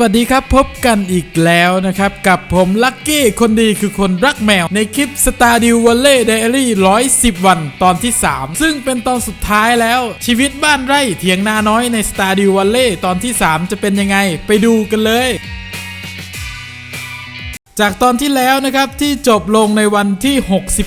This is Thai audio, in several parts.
วัสดีครับพบกันอีกแล้วนะครับ กับผมลักกี้คนดีคือคนรักแมว ในคลิป s t a r d e w Valley Diary 110 วันตอนที่ 3 ซึ่งเป็นตอนสุดท้ายแล้ว ชีวิตบ้านไร่เถียงนาน้อยใน s t a r d e w Valley ตอนที่ 3 จะเป็นยังไงไปดูกันเลยจากตอนที่แล้วนะครับที่จบลงในวันที่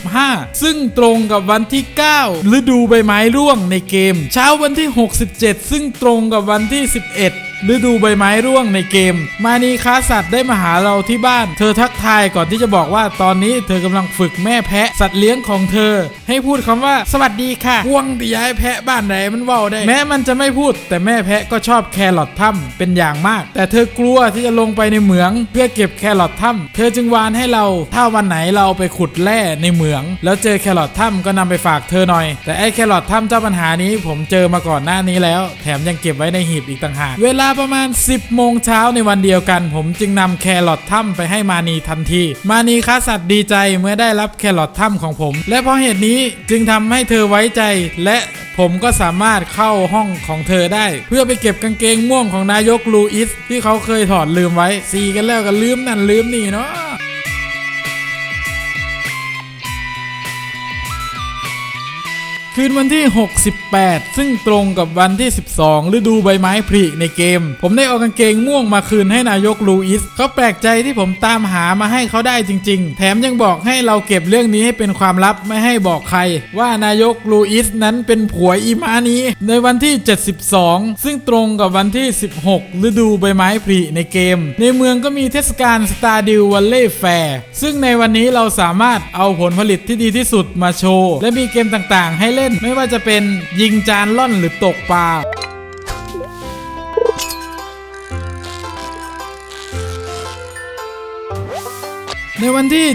65 ซึ่งตรงกับวันที่ 9 ฤดูใบไม้ร่วงในเกม เช้าวันที่ 67 ซึ่งตรงกับวันที่ 11 ฤดูใบไม้ร่วงในเกม มานีค้าสัตว์ได้มาหาเราที่บ้าน เธอทักทายก่อนที่จะบอกว่าตอนนี้เธอกำลังฝึกแม่แพะ สัตว์เลี้ยงของเธอ ให้พูดคำว่าสวัสดีค่ะห่วงตีย้ายแพะบ้านไหนมันเว้าได้ แม้มันจะไม่พูด แต่แม่แพะก็ชอบแครอทถ้ำเป็นอย่างมาก แต่เธอกลัวที่จะลงไปในเหมือง เพื่อเก็บแครอทถ้ำเธอจึงวานให้เราถ้าวันไหนเราไปขุดแร่ในเหมือง แล้วเจอแครอทถ้ำก็นำไปฝากเธอหน่อย แต่ไอ้แครอทถ้ำเจ้าปัญหานี้ผมเจอมาก่อนหน้านี้แล้ว แถมยังเก็บไว้ในหีบอีกต่างหากเวลาประมาณ 10 โมงเช้าในวันเดียวกัน ผมจึงนำแครอทถ้ำไปให้มานีทันที มานีค้าสัตว์ดีใจเมื่อได้รับแครอทถ้ำของผม และเพราะเหตุนี้จึงทำให้เธอไว้ใจและผมก็สามารถเข้าห้องของเธอได้ เพื่อไปเก็บกางเกงม่วงของนายกลูอิสที่เขาเคยถอดลืมไว้ซีกันแล้วก็ลืมนั่นลืมนี่เนาะ คืนวันที่ 68 ซึ่งตรงกับวันที่ 12 ฤดูใบไม้ผลิในเกม ผมได้เอากางเกงม่วงมาคืนให้นายกลูอิสเขาแปลกใจที่ผมตามหามาให้เขาได้จริง ๆ แถมยังบอกให้เราเก็บเรื่องนี้ให้เป็นความลับไม่ให้บอกใคร ว่านายกลูอิสนั้นเป็นผัวอีมานี้ ในวันที่ 72 ซึ่งตรงกับวันที่ 16 ฤดูใบไม้ผลิในเกม ในเมืองก็มีเทศกาลสตาร์ดิววัลเล่แฟร์ซึ่งในวันนี้เราสามารถเอาผลผลิตที่ดีที่สุดมาโชว์และมีเกมต่างๆ ให้เล่นไม่ว่าจะเป็นยิงจานล่อนหรือตกปลา ในวันที่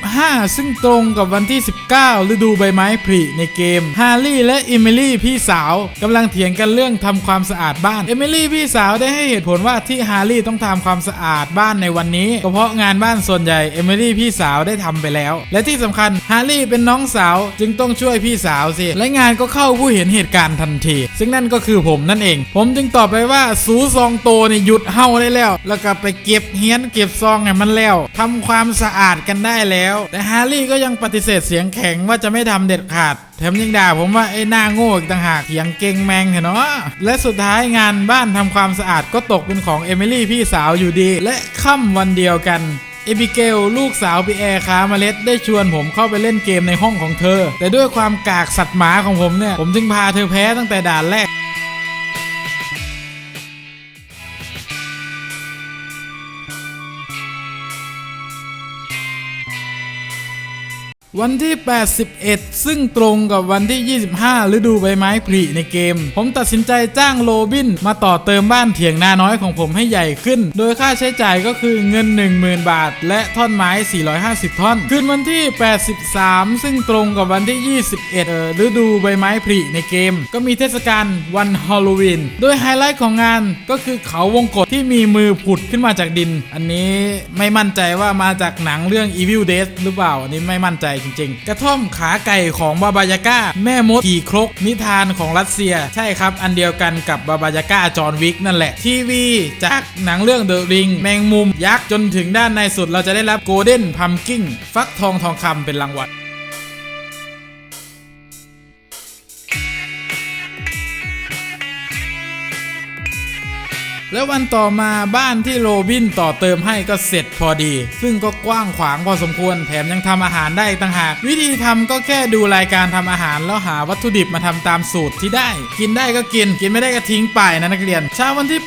75 ซึ่งตรงกับวันที่ 19 ฤดูใบไม้ผลิในเกม ฮาร์รี่และอิมิลี่พี่สาวกำลังเถียงกันเรื่องทำความสะอาดบ้านเอมิลี่พี่สาวได้ให้เหตุผลว่าที่ฮาร์รี่ต้องทำความสะอาดบ้านในวันนี้ก็เพราะงานบ้านส่วนใหญ่เอมิลี่พี่สาวได้ทำไปแล้ว และที่สำคัญฮาร์รี่เป็นน้องสาวจึงต้องช่วยพี่สาวสิ และงานก็เข้าผู้เห็นเหตุการณ์ทันที ซึ่งนั่นก็คือผมนั่นเอง ผมจึงตอบไปว่าสูซองโตเนี่ยหยุดเฮาได้แล้ว แล้วก็ไปเก็บเฮียนเก็บซองให้มันแล้วทำความสะอาดกันได้แล้ว แต่ฮาร์รี่ก็ยังปฏิเสธเสียงแข็งว่าจะไม่ทำเด็ดขาด แถมยังด่าผมว่าไอ้หน้าโง่อีกต่างหากเถียงเก่งแมงเหรอเนาะและสุดท้ายงานบ้านทำความสะอาดก็ตกเป็นของเอมิลี่พี่สาวอยู่ดี และค่ำวันเดียวกันเอบิเกลลูกสาวปีแอร์ค้าเมล็ดได้ชวนผมเข้าไปเล่นเกมในห้องของเธอ แต่ด้วยความกากสัตว์หมาของผมเนี่ย ผมจึงพาเธอแพ้ตั้งแต่ด่านแรก วันที่ 81 ซึ่งตรงกับวันที่ 25 ฤดูใบไม้ผลิในเกม ผมตัดสินใจจ้างโรบิน มาต่อเติมบ้านเถียงนาน้อยของผมให้ใหญ่ขึ้น โดยค่าใช้จ่ายก็คือเงิน 10,000 บาท และท่อนไม้ 450 ท่อน คืนวันที่ 83 ซึ่งตรงกับวันที่ 21เอ่อฤดูใบไม้ผลิในเกม ก็มีเทศกาลวันฮอลโลวีน โดยไฮไลท์ของงานก็คือเขาวงกตที่มีมือผุดขึ้นมาจากดิน อันนี้ไม่มั่นใจว่ามาจากหนังเรื่อง Evil Dead หรือเปล่า อันนี้ไม่มั่นใจจริง ๆ กระท่อมขาไก่ของบาบายาก้า แม่มดขี่ครก นิทานของรัสเซีย ใช่ครับ อันเดียวกันกับบาบายาก้าจอห์นวิกนั่นแหละ ทีวีจากหนังเรื่องเดอะริงแมงมุมยักษ์จนถึงด้านในสุดเราจะได้รับโกลเด้นพัมกิ้งฟักทองทองคำเป็นรางวัล แล้ววันต่อมาบ้านที่โรบินต่อเติมให้ก็เสร็จพอดี ซึ่งก็กว้างขวางพอสมควรแถมยังทำอาหารได้ต่างหาก วิธีทำก็แค่ดูรายการทำอาหารแล้วหาวัตถุดิบมาทำตามสูตรที่ได้ กินได้ก็กินกินไม่ได้ก็ทิ้งไปนะนักเรียนเช้าวันที่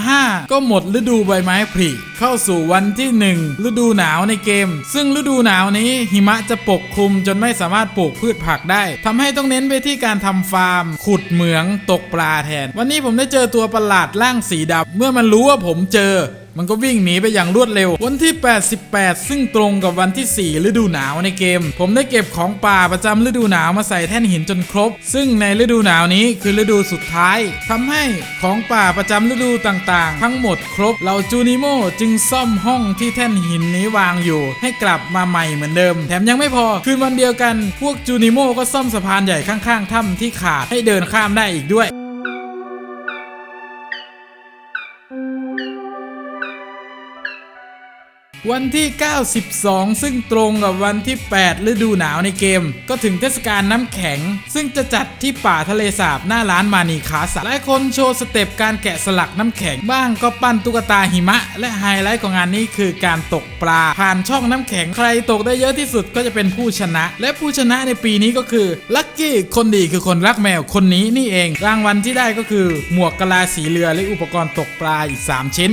85 ก็หมดฤดูใบไม้ผลิเข้าสู่วันที่ 1 ฤดูหนาวในเกม ซึ่งฤดูหนาวนี้หิมะจะปกคลุมจนไม่สามารถปลูกพืชผักได้ทำให้ต้องเน้นไปที่การทำฟาร์ม ขุดเหมืองตกปลาแทน วันนี้ผมได้เจอตัวประหลาดร่างสีดำเมื่อมันรู้ว่าผมเจอ มันก็วิ่งหนีไปอย่างรวดเร็ว วันที่ 88 ซึ่งตรงกับวันที่ 4 ฤดูหนาวในเกม ผมได้เก็บของป่าประจำฤดูหนาวมาใส่แท่นหินจนครบ ซึ่งในฤดูหนาวนี้คือฤดูสุดท้ายทำให้ของป่าประจำฤดูต่างๆ ทั้งหมดครบเราจูนิโมจึงซ่อมห้องที่แท่นหินนี้วางอยู่ ให้กลับมาใหม่เหมือนเดิม แถมยังไม่พอคืนวันเดียวกัน พวกจูนิโมก็ซ่อมสะพานใหญ่ข้างๆถ้ำที่ขาดให้เดินข้ามได้อีกด้วย วันที่ 92 ซึ่งตรงกับวันที่ 8 ฤดูหนาวในเกม ก็ถึงเทศกาลน้ำแข็ง ซึ่งจะจัดที่ป่าทะเลสาบหน้าร้านมานีคาสหลายคนโชว์สเต็ปการแกะสลักน้ำแข็ง บ้างก็ปั้นตุ๊กตาหิมะ และไฮไลท์ของงานนี้คือการตกปลา ผ่านช่องน้ำแข็งใครตกได้เยอะที่สุดก็จะเป็นผู้ชนะ และผู้ชนะในปีนี้ก็คือลัคกี้คนดีคือคนรักแมวคนนี้นี่เอง รางวัลที่ได้ก็คือ หมวกกะลาสีเรือและอุปกรณ์ตกปลาอีก 3 ชิ้น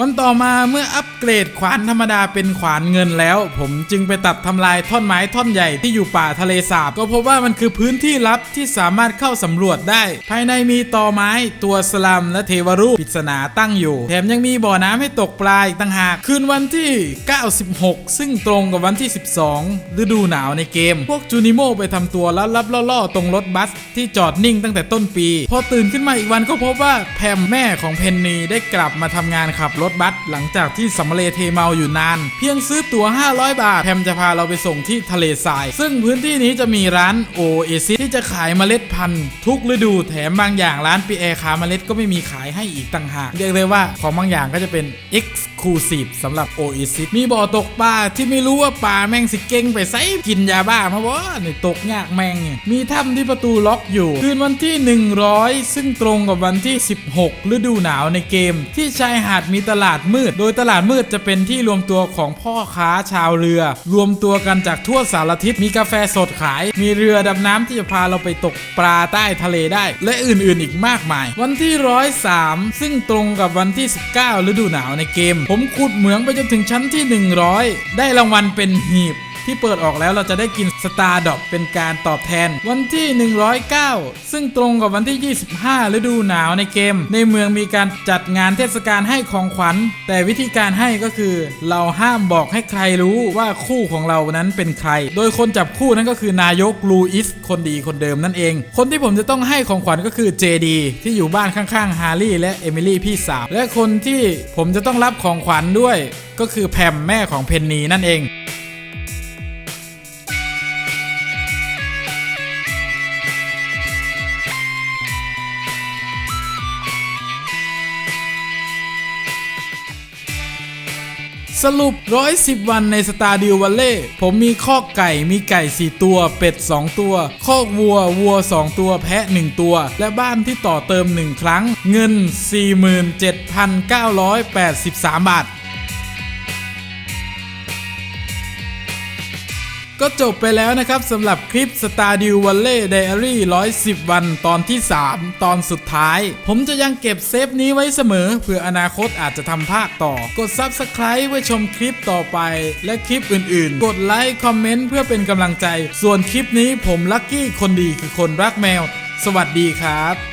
วันต่อมาเมื่ออัปเกรดขวานธรรมดาเป็นขวานเงินแล้ว ผมจึงไปตัดทำลายท่อนไม้ท่อนใหญ่ที่อยู่ป่าทะเลสาบ ก็พบว่ามันคือพื้นที่ลับที่สามารถเข้าสำรวจได้ ภายในมีตอไม้ตัวสลัมและเทวรูปปริศนาตั้งอยู่ แถมยังมีบ่อน้ำให้ตกปลาอีกต่างหาก คืนวันที่ 96 ซึ่งตรงกับวันที่ 12 ฤดูหนาวในเกม พวกจูนิโมไปทำตัวลับๆล่อๆตรงรถบัสที่จอดนิ่งตั้งแต่ต้นปี พอตื่นขึ้นมาอีกวันก็พบว่าแพมแม่ของเพนนีได้กลับมาทำงานขับรถบัสหลังจากที่สำเร็จเทเมาอยู่นาน เพียงซื้อตั๋ว 500 บาท แพมจะพาเราไปส่งที่ทะเลทราย ซึ่งพื้นที่นี้จะมีร้านโอเอซิที่จะขายเมล็ดพันธุ์ทุกฤดูแถมบางอย่างร้านปีแอร์คาเมล็ดก็ไม่มีขายให้อีกต่างหาก เรียกได้ว่าของบางอย่างก็จะเป็น Exclusive สำหรับ Oasis มีบ่อตกปลาที่ไม่รู้ว่าปลาแม่งสิเก่งไปไซกินยาบ้ามาบ่นี่ตกยากแม่ง มีถ้ำที่ประตูล็อกอยู่ คืนวันที่ 100 ซึ่งตรงกับวันที่ 16 ฤดูหนาวในเกม ที่ชายหาดมีตลาดมืด โดยตลาดมืดจะเป็นที่รวมตัวของพ่อค้าชาวเรือ รวมตัวกันจากทั่วสารทิศมีกาแฟสดขาย มีเรือดำน้ำที่จะพาเราไปตกปลาใต้ทะเลได้ และอื่นๆอีกมากมาย วันที่ 103 ซึ่งตรงกับวันที่ 19 ฤดูหนาวในเกม ผมขุดเหมืองไปจนถึงชั้นที่ 100 ได้รางวัลเป็นหีบ ที่เปิดออกแล้วเราจะได้กินสตาร์ดอกเป็นการตอบแทน วันที่ 109 ซึ่งตรงกับวันที่ 25 ฤดูหนาวในเกม ในเมืองมีการจัดงานเทศกาลให้ของขวัญ แต่วิธีการให้ก็คือ เราห้ามบอกให้ใครรู้ว่าคู่ของเรานั้นเป็นใคร โดยคนจับคู่นั้นก็คือนายกลูอิสคนดีคนเดิมนั่นเอง คนที่ผมจะต้องให้ของขวัญก็คือเจดีที่อยู่บ้านข้างๆฮาร์รี่และเอมิลี่พี่สาวและคนที่ผมจะต้องรับของขวัญด้วย ก็คือแพมแม่ของเพนนีนั่นเอง สรุป 110 วันในสตาร์ดิววัลเล่ผมมีคอกไก่มีไก่ 4 ตัว เป็ด 2 ตัวคอกวัววัว 2 ตัวแพะ 1 ตัว และบ้านที่ต่อเติม 1 ครั้ง เงิน 47,983 บาท ก็จบไปแล้วนะครับสำหรับคลิป Stardew Valley Diary 110 วันตอนที่ 3 ตอนสุดท้าย ผมจะยังเก็บเซฟนี้ไว้เสมอเพื่ออนาคตอาจจะทำภาคต่อ กด Subscribe ไว้ชมคลิปต่อไป และคลิปอื่นๆ กดไลค์คอมเมนต์เพื่อเป็นกำลังใจ ส่วนคลิปนี้ผมลัคกี้คนดีคือคนรักแมว สวัสดีครับ